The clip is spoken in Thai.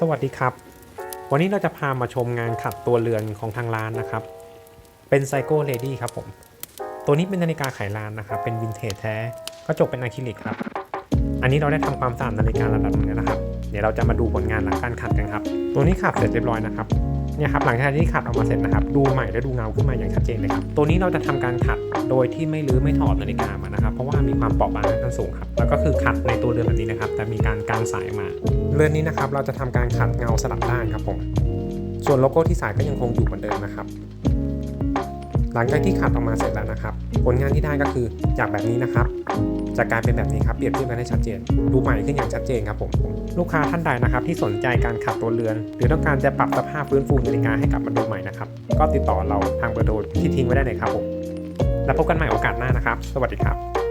สวัสดีครับ วันนี้เราจะพามาชมงานขัดตัวเรือนของทางร้านนะครับ เป็นไซโก้เลดี้ครับผม ตัวนี้เป็นนาฬิกาไขลานนะครับ เป็นวินเทจแท้กระจกเป็นอะคริลิกครับ อันนี้เราได้ทำความสะอาดนาฬิการะดับหนึงแล้วนะครับ เดี๋ยวเราจะมาดูผลงานหลังการขัดกันครับ ตัวนี้ขัดเสร็จเรียบร้อยนะครับ เนี่ยครับหลังจากที่ขัดออกมาเสร็จนะครับดูใหม่และดูเงาขึ้นมาอย่างชัดเจนเลยครับตัวนี้เราจะทำการขัดโดยที่ไม่รื้อไม่ถอดนาฬิกามานะครับเพราะว่ามีความเปราะบางค่อนข้างสูงครับแล้วก็คือขัดในตัวเรือนแบบนี้นะครับแต่มีการกางสายมาเรือนนี้นะครับเราจะทำการขัดเงาสลับด้านครับผมส่วนโลโก้ที่สายก็ยังคงอยู่เหมือนเดิมนะครับ หลังจากที่ขัดออกมาเสร็จแล้วนะครับ ผลงานที่ได้ก็คือจากแบบนี้นะครับจะกลายเป็นแบบนี้ครับเปรียบเทียบกันให้ชัดเจน ดูใหม่ขึ้นอย่างชัดเจนครับผม ลูกค้าท่านใดนะครับที่สนใจการขัดตัวเรือน หรือต้องการจะปรับสภาพฟื้นฟูนาฬิกาให้กลับมาดูใหม่นะครับ ก็ติดต่อเราทางเบอร์โทรที่ทิ้งไว้ได้เลยครับผม แล้วพบกันใหม่โอกาสหน้านะครับ สวัสดีครับ